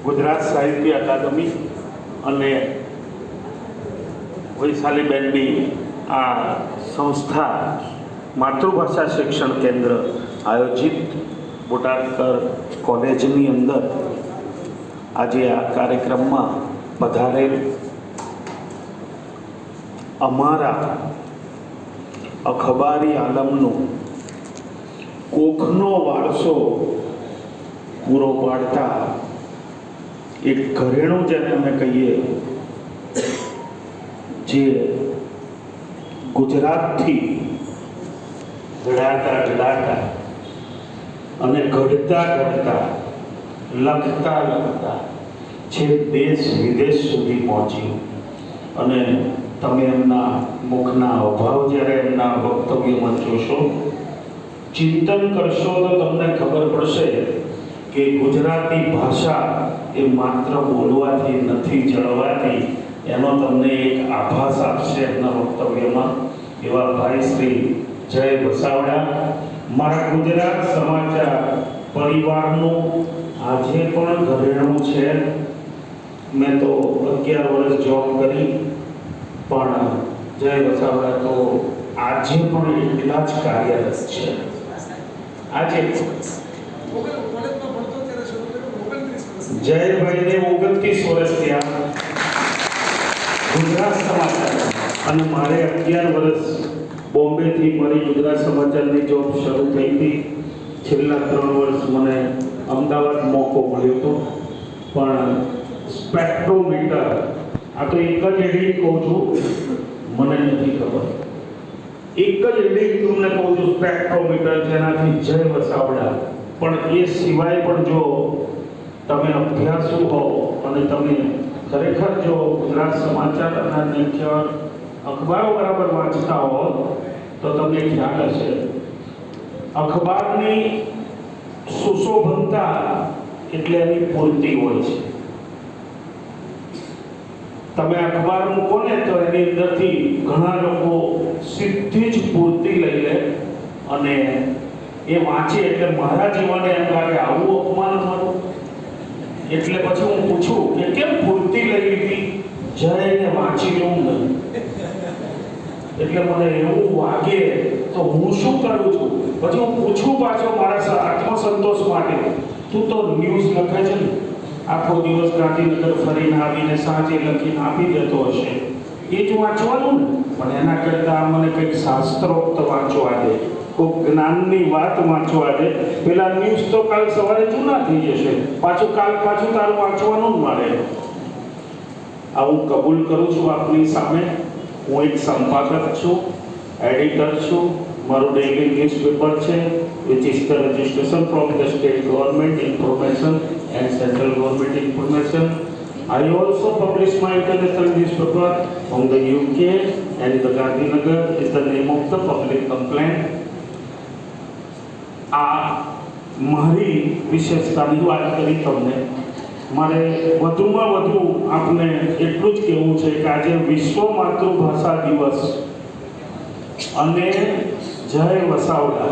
ગુજરાત સાહિત્ય અકાદમી અને વૈશાલીબેનની આ સંસ્થા માતૃભાષા શિક્ષણ કેન્દ્ર આયોજિત બોટાદકર કોલેજની અંદર આજે આ કાર્યક્રમમાં પધારેલ અમારા અખબારી આલમનું કોખનો વારસો પૂરો પાડતા એક ઘરેણું જેને અમે કહીએ, જે ગુજરાતથી ઘડાતા ઘડાતા અને ઘડતા ઘડતા, લખતા લખતા છે દેશ વિદેશ સુધી પહોંચ્યું. અને તમે એમના મુખના અભાવ જ્યારે એમના વક્તવ્યમાં જોશો, ચિંતન કરશો તો તમને ખબર પડશે કે ગુજરાતી ભાષા એ માત્ર બોલવાથી નથી જળવાતી. એનો તમને એક આભાસ આપશે એમના વક્તવ્યમાં. એવા ભાઈ શ્રી જય વસાવડા. મારા ગુજરાત સમાચાર પરિવારનું આજે પણ ઘરેણું છે. મેં તો અગિયાર વર્ષ જોબ કરી, પણ જય વસાવડા તો આજે પણ એટલા જ કાર્યરત છે. આજે જયભાઈને ઓગણત્રીસ વર્ષ થયા. ગુજરાત સમાચાર. અને મારે અગિયાર વર્ષ બોમ્બેથી મારી ગુજરાત સમાચારની જોબ શરૂ થઈ હતી. છેલ્લા ત્રણ વર્ષ મને અમદાવાદ મોકો મળ્યો હતો. પણ સ્પેક્ટ્રોમીટર, આ તો એક જ એડિંગ કહું છું, મને નથી ખબર. એક જ એડિંગ તમને કહું છું, સ્પેક્ટ્રોમીટર જેનાથી જય વસાવડા. પણ એ સિવાય પણ જો તમે અભ્યાસુ હો અને તમે ખરેખર જો ગુજરાત સમાચાર અને અન્ય અખબારો બરાબર વાંચતા હો, તો તમને ખ્યાલ હશે. અખબારની સુશોભનતા એટલે એની પૂર્તિ હોય છે. તમે અખબાર મૂકો ને, તો એની અંદરથી ઘણા લોકો સીધી જ પૂર્તિ લઈ લે અને એ વાંચે એટલે મારા જીવને એમ લાગે, આવું અપમાન મારું એટલે પછી હું પૂછું કે કેમ પૂર્તિ લઈ લીધી? જઈને વાંચી લઉં નહીં એટલે મને એવું વાગે, તો હું શું કરું છું? પછી હું પૂછું પાછો મારા આત્મસંતોષ માટે, તું તો ન્યૂઝ લખે છે ને? આખો દિવસ ગાંધીનગર ફરીને આવીને સાંજે લખીને આપી દેતો હશે. એ જ વાંચવાનું ને. પણ એના કરતાં મને કંઈક શાસ્ત્રોક્ત વાંચવા દે. કોઈક જ્ઞાનની વાત વાંચવા દે. પેલા ન્યૂઝ તો કાલ સવારે જૂના થઈ જશે. પાછું કાલ પાછું તારું વાંચવાનું જ મારે. આ હું કબૂલ કરું છું આપની સામે. હું એક સંપાદક છું એડિટર છું. મારું ડેઇલી ન્યૂઝપેપર છે which is the registration from the state government information and central government information I also publish my international newspaper from the UK and the Gandhinagar is the name of the public complaint. આ મારી વિશેષતાની વાત કરી તમને. મારે વધુમાં વધુ આપને એટલું જ કહેવું છે કે આજે વિશ્વ માતૃભાષા દિવસ. અને જય વસાવડા.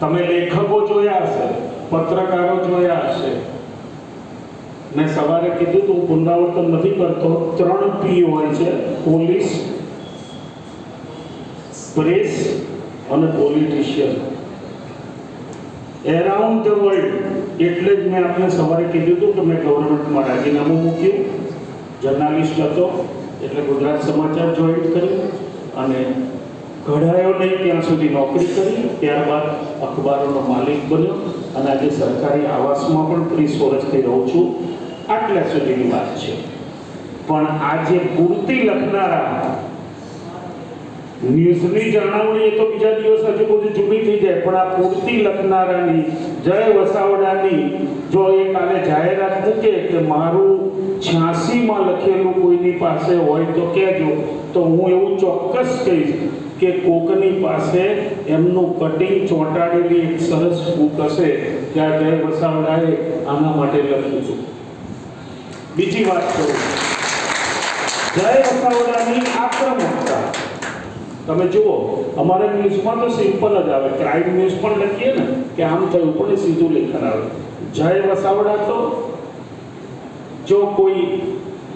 તમે લેખકો જોયા હશે, પત્રકારો જોયા હશે. મેં સવારે કીધું તો, પુનરાવર્તન નથી કરતો, ત્રણ પી હોય છે, પોલીસ, પ્રેસ અને પોલિટિશિયન એરાઉન્ડ ધ વર્લ્ડ એટલે જ મેં આપને સવારે કીધું હતું કે મેં ગવર્મેન્ટમાં રાજીનામું મૂક્યું. જર્નાલિસ્ટ હતો, એટલે ગુજરાત સમાચાર જોઈન કર્યું અને ઘડાયો નહીં ત્યાં સુધી નોકરી કરી. ત્યારબાદ અખબારોનો માલિક બન્યો અને આજે સરકારી આવાસમાં પણ ત્રીસ વર્ષથી રહું છું. આટલા સુધીની વાત છે. પણ આજે પૂરતી લખનારા ન્યૂઝની જાણવણી એ તો બીજા દિવસ હજુ બધું જૂની થઈ જાય, પણ આ પૂર્તિ લખનારાની, જય વસાવડાની, જો એ કાલે જાહેરાત મૂકે કે મારું છ્યાસીમાં લખેલું કોઈની પાસે હોય તો કહેજો. તો હું એવું ચોક્કસ કહીશ કે કોકની પાસે એમનું કટિંગ ચોંટાડેલી એક સરસ બુક હશે, કે આ જય વસાવડાએ આના માટે લખ્યું હતું. બીજી વાત કરું. જય વસાવડાની આક્રમકતા તમે જુઓ અમારા ન્યૂઝમાં તો સિમ્પલ જ આવે ક્રાઇમ ન્યૂઝ પણ લખીએ ને કે આમ થયું પણ એ સીધું લેખન આવે જય વસાવડા તો જો કોઈ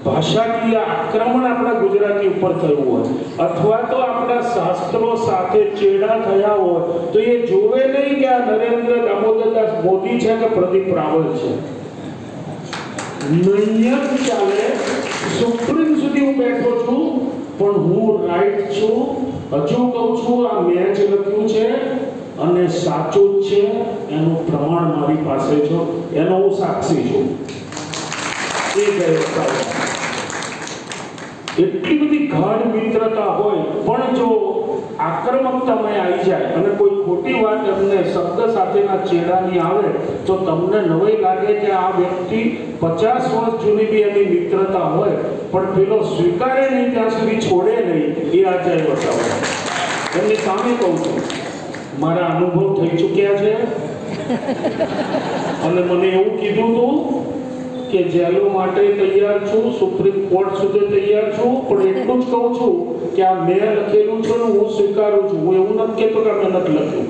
ભાષાકીય આક્રમણ આપણા ગુજરાતી ઉપર થયું હોય અથવા તો આપણા શાસ્ત્રો સાથે ચેડા થયા હોય તો એ જોવે નહીં કે આ નરેન્દ્ર દામોદરદાસ મોદી છે કે પ્રદીપ રાવલ છે નિયમ ચાલે સુપ્રીમ સુધી હું બેઠો છું પણ હું રાઈટ છું હજુ કહું છું, આ મેં જ લખ્યું છે અને સાચું છે, એનું પ્રમાણ મારી પાસે છે. એનો હું સાક્ષી છું. એ એટલી બધી ગાઢ મિત્રતા હોય, પણ જો આક્રમકતામાં આવી જાય અને કોઈ ખોટી વાત એમને શબ્દ સાથેના ચેડાની આવે તો તમને નવાઈ લાગે કે આ વ્યક્તિ પચાસ વર્ષ જૂની બી એની મિત્રતા હોય, પણ પેલો સ્વીકારે નહીં, ત્યાં સુધી છોડે નહીં, એ આ જય બતાવો એમની સામે કહું છું, મારા અનુભવ થઈ ચૂક્યા છે. અને મને એવું કીધું હતું કે જેલો માટે તૈયાર છું, સુપ્રીમ કોર્ટ સુધી તૈયાર છું, પણ એટલું જ કહું છું કે આ મેં લખેલું છે ને હું સ્વીકારું છું. હું એવું નથી કહેતો કે મેં નથી લખ્યું.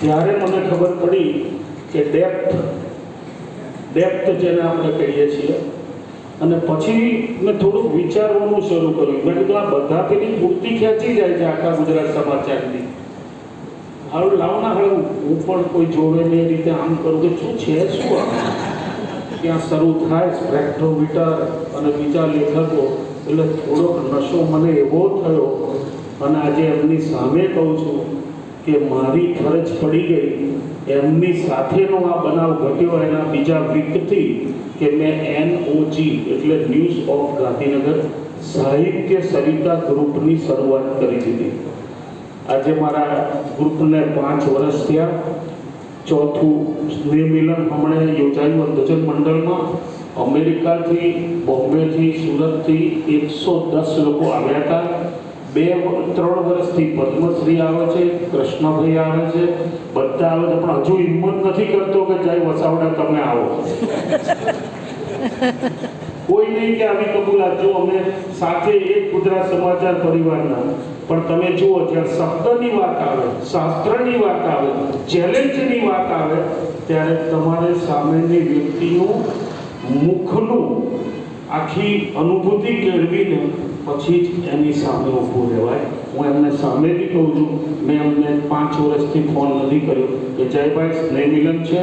ત્યારે મને ખબર પડી કે ડેપ્થ ડેપ્થ જેને આપણે કહીએ છીએ. અને પછી મેં થોડુંક વિચારવાનું શરૂ કર્યું. મેં કીધું, આ બધા પેલી મૂર્તિ ખેંચી જાય છે આખા ગુજરાત સમાચારની. હારું લાવના હવે હું પણ કોઈ જોવે ને એ રીતે આમ કરું કે શું છે, શું ત્યાં શરૂ થાય, સ્પેક્ટ્રોમીટર અને બીજા લેખકો એટલે થોડોક નશો મને એવો થયો અને આજે એમની સામે કહું છું કે મારી ફરજ પડી ગઈ. એમની સાથેનો આ બનાવ ઘટ્યો એના બીજા વીકથી કે મેં એનઓજી એટલે ન્યૂઝ ઓફ ગાંધીનગર સાહિત્ય સરિતા ગ્રુપની શરૂઆત કરી દીધી. આજે મારા ગ્રુપને પાંચ વર્ષ થયા. ચોથું સ્નેહ મિલન હમણાં યોજાયું અંધજન મંડળમાં. અમેરિકાથી, બોમ્બેથી, સુરતથી એકસો દસ લોકો આવ્યા હતા. બે, ત્રણ વર્ષથી પદ્મશ્રી આવે છે, કૃષ્ણભાઈ આવે છે. બધા આવે છે, પણ હજુ હિંમત નથી કરતો કે જય વસાવડા તમે આવો. કોઈ નહીં કે આવી કબૂલાત. જો અમે સાથે એક ગુજરાત સમાચાર પરિવારના, પણ તમે જુઓ જ્યારે શબ્દની વાત આવે, શાસ્ત્રની વાત આવે ચેલેન્જની વાત આવે, ત્યારે તમારે સામેની વ્યક્તિનું મુખનું આખી અનુભૂતિ કેળવીને પછી જ એની સામે ઊભું રહેવાય. હું એમને સામેથી કહું છું, મેં એમને પાંચ વર્ષથી ફોન નથી કર્યો કે જયભાઈ, સ્નેહમિલન છે,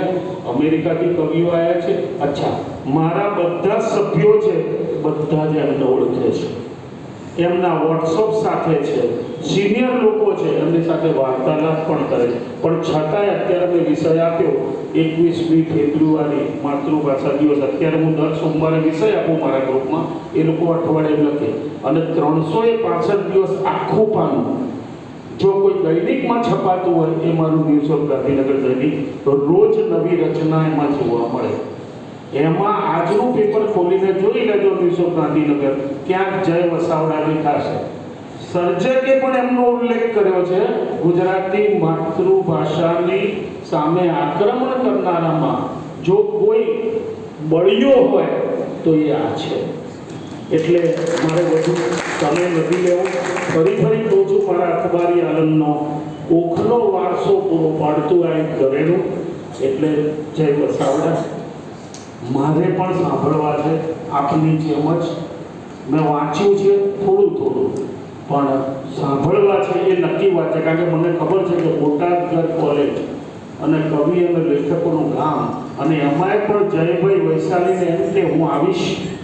અમેરિકાથી કવિઓ આવ્યા છે. અચ્છા, મારા બધા સભ્યો છે, બધા જ એમને ઓળખે છે. એમના વોટ્સઅપ સાથે છે. સિનિયર લોકો છે, એમની સાથે વાર્તાલાપ પણ કરે પણ છતાંય અત્યારે મેં વિષય આપ્યો. એકવીસમી ફેબ્રુઆરી માતૃભાષા દિવસ. અત્યારે હું દર સોમવારે વિષય આપું મારા ગ્રુપમાં. એ લોકો અઠવાડિયે લખે. અને ત્રણસો એ પાસઠ દિવસ આખું પાનું. જો કોઈ દૈનિકમાં છપાતું હોય, એ મારું ન્યૂઝ ઓફ ગાંધીનગર દૈનિક તો રોજ નવી રચના એમાં જોવા મળે. એમાં આજનું પેપર ખોલીને જોઈ લેજો ન્યૂઝ ઓફ ગાંધીનગર ક્યાંક જય વસાવડા દેખાશે. સર્જકે પણ એમનો ઉલ્લેખ કર્યો છે ગુજરાતી માતૃભાષાની સામે આક્રમણ કરનારામાં જો કોઈ બળિયો હોય તો એ આ છે. એટલે મારે વધુ સમય નથી લેવો. ફરી ફરી કહું છું, મારા અખબારી આનંદનો ઓખનો વારસો પૂરો પાડતું આ એક ઘરેણું. એટલે જય વસાવડા. મારે પણ સાંભળવા છે. આપની જેમ જ મેં વાંચ્યું છે, થોડું થોડું. પણ સાંભળવા છે એ નક્કી વાત છે. કારણ કે મને ખબર છે કે બોટાદગઢ કોલેજ અને કવિ અને લેખકોનું ગામ અને એમાંય પણ જયભાઈ વૈશાલીને એમ કે હું આવીશ.